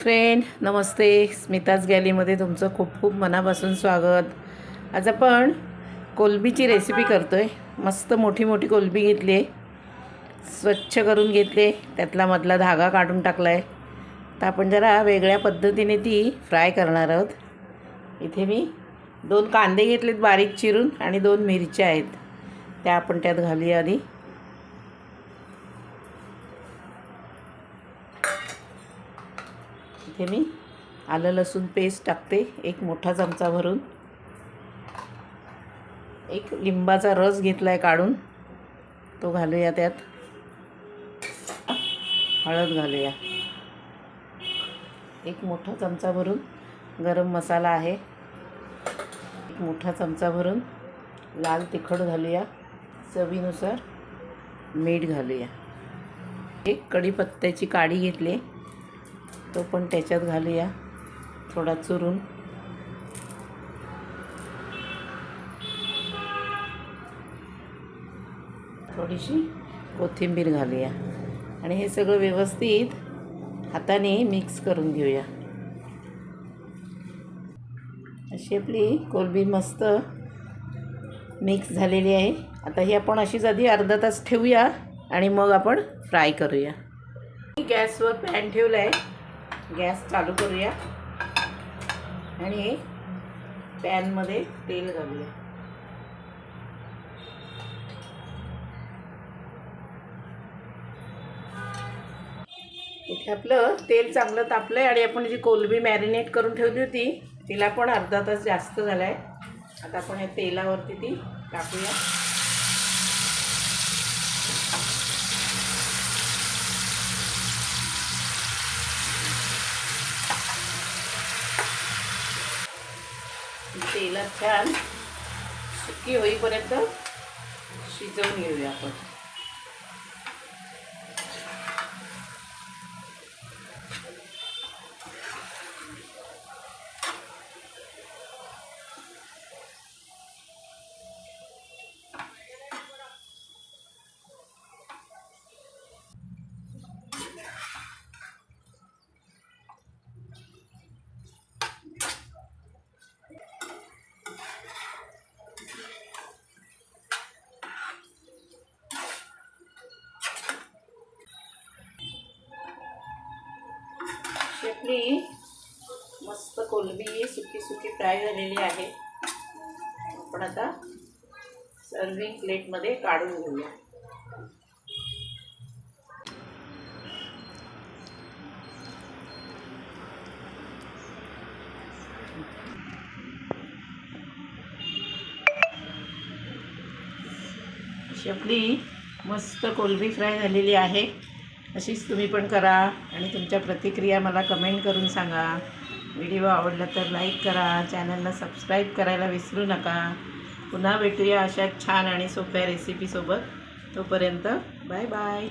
Friend नमस्ते. स्मिताज गॅलीमध्ये तुमचं खूप खूप मनापासून स्वागत. आज आपण कोलबीची रेसिपी करतो आहे मस्त मोठी मोठी कोलबी घेतली आहे. स्वच्छ करून घेतले त्यातला मधला धागा काढून टाकला आहे तर आपण जरा वेगळ्या पद्धतीने ती फ्राय करणार आहोत. इथे मी दोन कांदे घेतलेत बारीक चिरून आणि दोन मिरच्या आहेत. त्या आपण त्यात घालूया आधी. इथे मी आलं लसूण पेस्ट टाकते एक मोठा चमचा भरून. एक लिंबाचा रस घेतला आहे काढून तो घालूया त्यात. हळद घालूया. एक मोठा चमचा भरून गरम मसाला आहे. एक मोठा चमचा भरून लाल तिखट घालूया. चवीनुसार मीठ घालूया. एक कढीपत्त्याची काडी घेतली. तो पण त्याच्यात घालूया. थोडा चुरून. थोडीशी कोथिंबीर घालूया. आणि हे सगळं व्यवस्थित हाताने मिक्स करून घेऊया. अशी आपली कोलबी मस्त मिक्स झालेली आहे. आता ही आपण अशीच आधी अर्धा तास ठेवूया आणि मग आपण फ्राय करूया. गॅसवर पॅन ठेवला आहे गॅस चालू करूया. आणि पॅनमध्ये तेल घालूया. इथे आपलं तेल चांगलं तापलं आहे आणि आपण जी कोलबी मॅरिनेट करून ठेवली होती तिला पण अर्धा तास जास्त झाला आहे आता आपण या तेलावरती ती टाकूया. तेलात छान सुकी होईपर्यंत शिजवून घेऊया आपण. आपली मस्त कोलबी सुकी सुकी फ्राय झालेली आहे. आपण आता सर्विंग प्लेटमध्ये काढून घेऊया. अशी आपली मस्त कोलबी फ्राय झालेली आहे. अशीच तुम्ही पण करा आणि तुमच्या प्रतिक्रिया मला कमेंट करून सांगा. व्हिडिओ आवडला तर लाईक करा. चॅनलला सबस्क्राईब करायला विसरू नका. पुन्हा भेटूया अशा छान आणि सोप्या रेसिपीसोबत तोपर्यंत बाय बाय